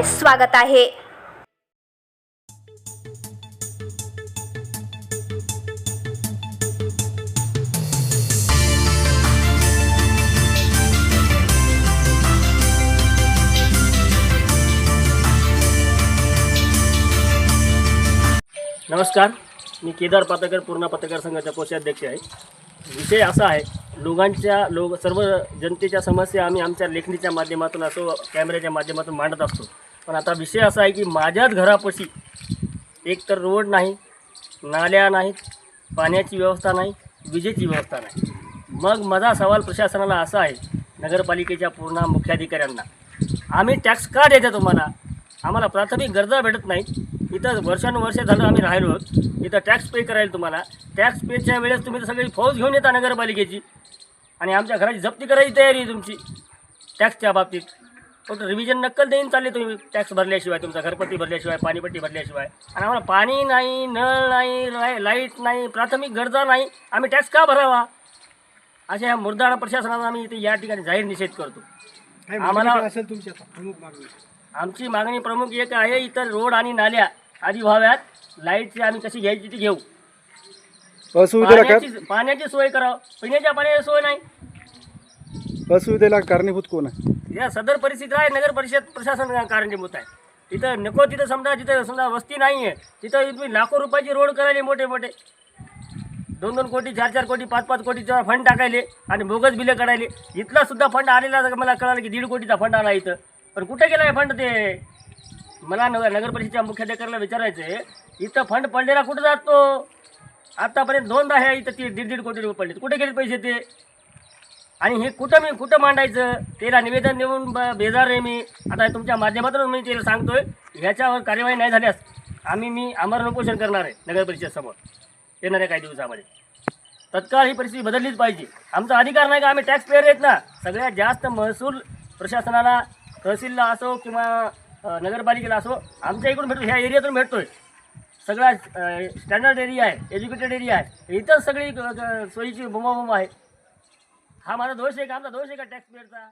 आपले स्वागत आहे. नमस्कार मी केदार पातकर पूर्णा पत्रकार संघाचा कोषाध्यक्ष आहे. विषय असा आहे लोकांच्या लोक सर्व जनतेच्या समस्या आम्ही आमच्या लेखणीच्या माध्यमातून असो कॅमेऱ्याच्या माध्यमातून मांडत असतो. पण आता विषय असा आहे की माझ्याच घरापाशी एक तर रोड नाही नाल्या नाहीत पाण्याची व्यवस्था नाही विजेची व्यवस्था नाही. मग माझा सवाल प्रशासनाला असा आहे नगरपालिकेच्या पूर्ण मुख्याधिकाऱ्यांना आम्ही टॅक्स का द्यायचा तुम्हाला? आम्हाला प्राथमिक गरजा भेटत नाहीत. इथं वर्षानुवर्ष झालं आम्ही राहिलो आहोत. इथं टॅक्स पे करायला तुम्हाला. टॅक्स पेच्या वेळेस तुम्ही तर सगळी फौज घेऊन येता नगरपालिकेची. आणि आमच्या घराची जप्ती करायची तयारी आहे तुमची टॅक्सच्या बाबतीत. फक्त रिव्हिजन नक्कल देईन चालले तुम्ही. टॅक्स भरल्याशिवाय तुमचा घरपट्टी भरल्याशिवाय पाणीपट्टी भरल्याशिवाय. आणि आम्हाला पाणी नाही नळ नाही लाइट नाही प्राथमिक गरजा नाही. आम्ही टॅक्स का भरावा? अशा ह्या मुरदाळा प्रशासनाला आम्ही इथे या ठिकाणी जाहीर निषेध करतो. आम्हाला- असेल प्रमुख मागणी. आमची मागणी प्रमुख एक आहे इतर रोड आणि नाल्या आधी व्हाव्यात. लाईटची आम्ही कशी घ्यायची ती घेऊ. पाण्याची सोय करावं. पिण्याच्या पाण्याची सोय नाही. असुविधेला कारणीभूत कोण आहे? या सदर परिस्थिती आहे नगर परिषद प्रशासन कारणीभूत आहे? तिथं नको तिथं समजा तिथं समजा वस्ती नाही आहे तिथं तुम्ही लाखो रुपयाचे रोड करायले मोठे मोठे दोन दोन कोटी चार चार कोटी पाच पाच कोटीचा फंड टाकायले आणि बोगस बिलं काढायले. इथला सुद्धा फंड आलेला मला कळालं की दीड कोटीचा फंड आला इथं. पण कुठे गेला आहे फंड ते? मला नगर नगर परिषदेच्या मुख्याधिकाऱ्याला विचारायचं आहे इथं फंड पडलेला कुठं जातो? आतापर्यंत दोनदा आहे इथं ती दीड दीड कोटी रुपये पडले कुठे गेले पैसे ते? आणि हे कुठं मी कुठं मांडायचं? त्याला निवेदन देऊन ब- बेजार आहे मी. आता तुमच्या माध्यमातून मी त्याला सांगतोय ह्याच्यावर कार्यवाही नाही झाल्यास आम्ही मी आमरण उपोषण करणार आहे नगर परिषदेसमोर येणाऱ्या काही दिवसामध्ये. तत्काळ ही परिस्थिती बदललीच पाहिजे. आमचा अधिकार नाही का? आम्ही टॅक्स पेअर आहेत ना. सगळ्यात जास्त महसूल प्रशासनाला तहसीलला असो किंवा नगरपालिकेला असो आमच्या इकडून भेटतो ह्या एरियातून भेटतोय. सगळा स्टँडर्ड एरिया आहे एज्युकेटेड एरिया आहे. इथंच सगळी सोयीची बोंबाबोंब आहे. हा माझा दोष आहे का? आमचा दोष आहे का टॅक्स पेअरचा